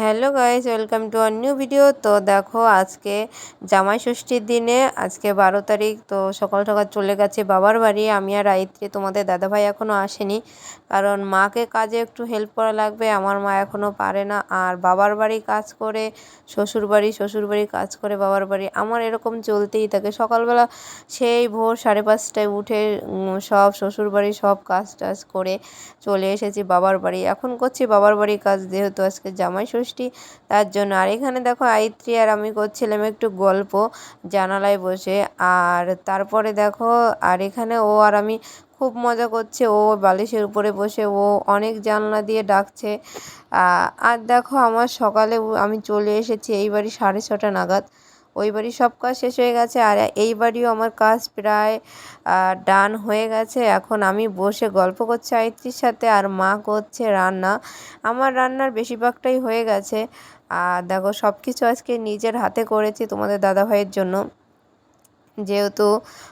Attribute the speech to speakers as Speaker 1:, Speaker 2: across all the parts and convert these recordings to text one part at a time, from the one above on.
Speaker 1: Hello guys welcome to our new video. তো দেখো, আজকে জামাই ষষ্ঠীর দিনে, আজকে বারো তারিখ, তো সকাল সকাল চলে গেছে বাবার বাড়ি। আমি আর রাইত্রে তোমাদের দাদাভাই এখনও আসেনি। কারণ মাকে কাজে একটু হেল্প করা লাগবে, আমার মা এখনও পারে না। আর বাবার বাড়ি কাজ করে, শ্বশুর বাড়ি শ্বশুর বাড়ি কাজ করে, বাবার বাড়ি, আমার এরকম চলতেই থাকে। সকালবেলা সেই ভোর সাড়ে পাঁচটায় উঠে সব শ্বশুর বাড়ি সব কাজ টাজ করে চলে এসেছি বাবার বাড়ি। এখন করছি বাবার বাড়ির কাজ, যেহেতু আজকে জামাই ষষ্ঠী তার জন্য। আর এখানে দেখো আয়ত্রী আর আমি করছিলাম একটু গল্প, জানালায় বসে। আর তারপরে দেখো, আর এখানে ও আর আমি খুব মজা করছে। ও বালিশের উপরে বসে, ও অনেক জানলা দিয়ে ডাকছে। আর দেখো আমার সকালে আমি চলে এসেছি এই বাড়ি সাড়ে ছটা নাগাদ। ওই বাড়ির সব কাজ শেষ হয়ে গেছে আর এই বাড়িও আমার কাজ প্রায় ডান হয়ে গেছে। এখন আমি বসে গল্প করছি আয়ত্রীর সাথে আর মা করছে রান্না। আমার রান্নার বেশিরভাগটাই হয়ে গেছে। আর দেখো সব কিছু আজকে নিজের হাতে করেছি তোমাদের দাদাভাইয়ের জন্য। যেহেতু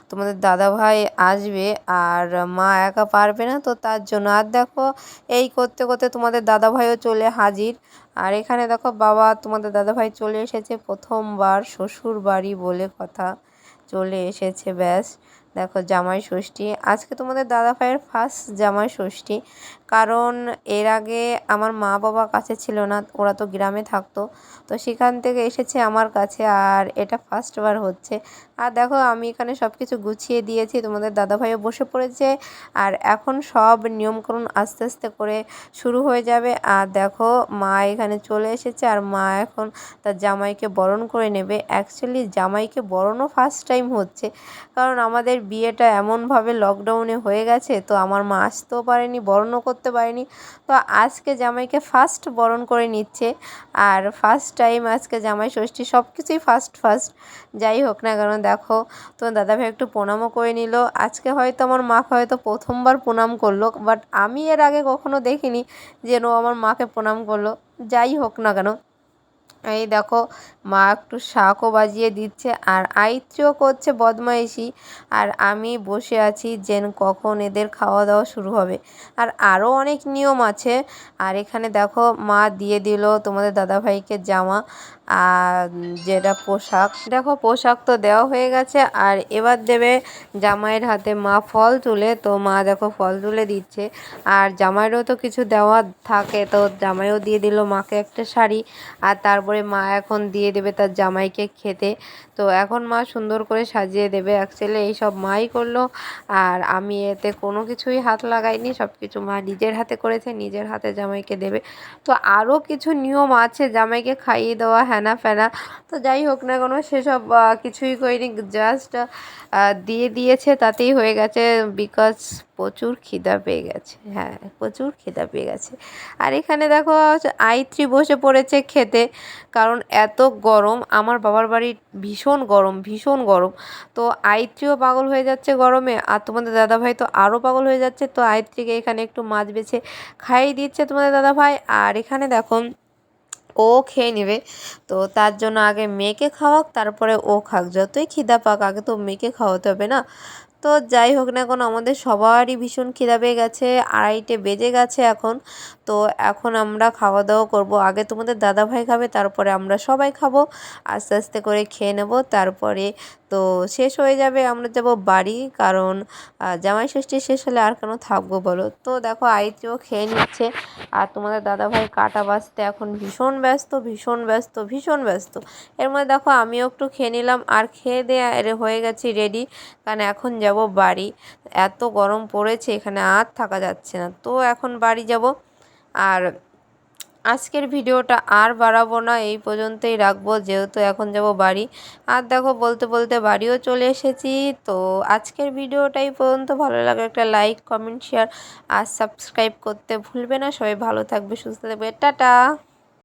Speaker 1: তোমাদের দাদাভাই আসবে আর মা একা পারবে না, তো তার জন্য আর দেখো এই করতে করতে তোমাদের দাদাভাইও চলে হাজির। আর এখানে দেখো বাবা, তোমাদের দাদাভাই চলে এসেছে প্রথমবার শ্বশুর বাড়ি বলে কথা, চলে এসেছে, ব্যাস। দেখো জামাই ষষ্ঠী আজকে তোমাদের দাদা ভাইয়ের ফার্স্ট জামাই ষষ্ঠী কারণ এর আগে আমার মা বাবা কাছে ছিল না, ওরা তো গ্রামে থাকতো। তো সেখান থেকে এসেছে আমার কাছে আর এটা ফার্স্টবার হচ্ছে। আর দেখো, আমি এখানে সব কিছু গুছিয়ে দিয়েছি, তোমাদের দাদাভাইও বসে পড়েছে। আর এখন সব নিয়মকানুন আস্তে আস্তে করে শুরু হয়ে যাবে। আর দেখো, মা এখানে চলে এসেছে আর মা এখন তার জামাইকে বরণ করে নেবে। অ্যাকচুয়ালি জামাইকে বরণও ফার্স্ট টাইম হচ্ছে। কারণ আমাদের বিয়েটা এমনভাবে লকডাউনে হয়ে গেছে, তো আমার মা আসতেও পারেনি, বরণও করতে পারেনি। তো আজকে জামাইকে ফার্স্ট বরণ করে নিচ্ছে। আর ফার্স্ট টাইম আজকে জামাই ষষ্ঠী সব কিছুই ফার্স্ট ফার্স্ট যাই হোক না কেন, দেখো তোমার দাদাভাই একটু প্রণামও করে নিল। আজকে হয়তো আমার মাকে হয়তো প্রথমবার প্রণাম করল বাট আমি এর আগে কখনো দেখিনি যেন আমার মাকে প্রণাম করল। যাই হোক না কেন এই দেখো, মা একটু শাকও বাজিয়ে দিচ্ছে আর আইত্রিও করছে বদমাইশি। আর আমি বসে আছি যেন কখন এদের খাওয়া দাওয়া শুরু হবে। আর আরও অনেক নিয়ম আছে। আর এখানে দেখো, মা দিয়ে দিল তোমাদের দাদাভাইকে জামা। আর যেটা পোশাক, দেখো পোশাক তো দেওয়া হয়ে গেছে, আর এবার দেবে জামাইয়ের হাতে মা ফল তুলে, তো মা দেখো ফল তুলে দিচ্ছে। আর জামাইয়েরও তো কিছু দেওয়া থাকে, তো জামাইও দিয়ে দিল মাকে একটা শাড়ি, আর তারপরে মা এখন দিয়ে দেবে তার জামাইকে খেতে। তো এখন মা সুন্দর করে সাজিয়ে দেবে অ্যাকচুয়ালি এইসব মাই করল, আর আমি এতে কোনো কিছুই হাত লাগাইনি, সব কিছু মা নিজের হাতে করেছে, নিজের হাতে জামাইকে দেবে। তো আরও কিছু নিয়ম আছে জামাইকে খাইয়ে দেওয়া হ্যানা ফ্যানা তো যাই হোক না কোনো, সেসব কিছুই করিনি। জাস্ট দিয়ে দিয়েছে, তাতেই হয়ে গেছে বিকজ প্রচুর খিদা পেয়ে গেছে। হ্যাঁ প্রচুর খিদা পেয়ে গেছে। আর এখানে দেখো, আইত্রি বসে পড়েছে খেতে, কারণ এত গরম, আমার বাবার বাড়ি ভীষণ গরম ভীষণ গরম। তো আইত্রিও পাগল হয়ে যাচ্ছে গরমে, আর তোমাদের দাদাভাই তো আরও পাগল হয়ে যাচ্ছে। তো আইত্রিকে এখানে একটু মাছ বেছে খাইয়ে দিচ্ছে তোমাদের দাদাভাই। আর এখানে দেখো ও খেয়ে নেবে। তো তার জন্য আগে মেয়েকে খাওয়াক, তারপরে ও খাক। যতই খিদা পাক, আগে তো মেয়েকে খাওয়াতে হবে না। তো যাই হোক না এখন আমাদের সবারই ভীষণ খিদা পেয়ে গেছে, আড়াইটে বেজে গেছে এখন। তো এখন আমরা খাওয়া দাওয়া করব। আগে তোমাদের দাদাভাই খাবে, তারপরে আমরা সবাই খাব। আস্তে আস্তে করে খেয়ে নেব, তারপরে তো শেষ হয়ে যাবে। আমরা যাব বাড়ি, কারণ জামাই ষষ্ঠী শেষ হলে আর কেন থাকব বলো? তো দেখো আইতেও খেয়ে নিচ্ছে। আর তোমাদের দাদাভাই কাটা বাঁচতে এখন ভীষণ ব্যস্ত ভীষণ ব্যস্ত ভীষণ ব্যস্ত। এর মধ্যে দেখো আমিও একটু খেয়ে নিলাম। আর খেয়ে দেয়া হয়ে গেছি রেডি কারণ এখন বাড়ি। এত গরম পড়েছে, এখানে আর থাকা যাচ্ছে না। তো এখন বাড়ি যাব। আর আজকের ভিডিওটা আর বাড়াবো না, এই পর্যন্তই রাখব, যেহেতু এখন যাব বাড়ি। আর দেখো, বলতে বলতে বাড়িও চলে এসেছি। তো আজকের ভিডিওটাই পর্যন্ত। ভালো লাগে একটা লাইক কমেন্ট শেয়ার আর সাবস্ক্রাইব করতে ভুলবে না। সবাই ভালো থাকবে, সুস্থ থাকবে। টাটা!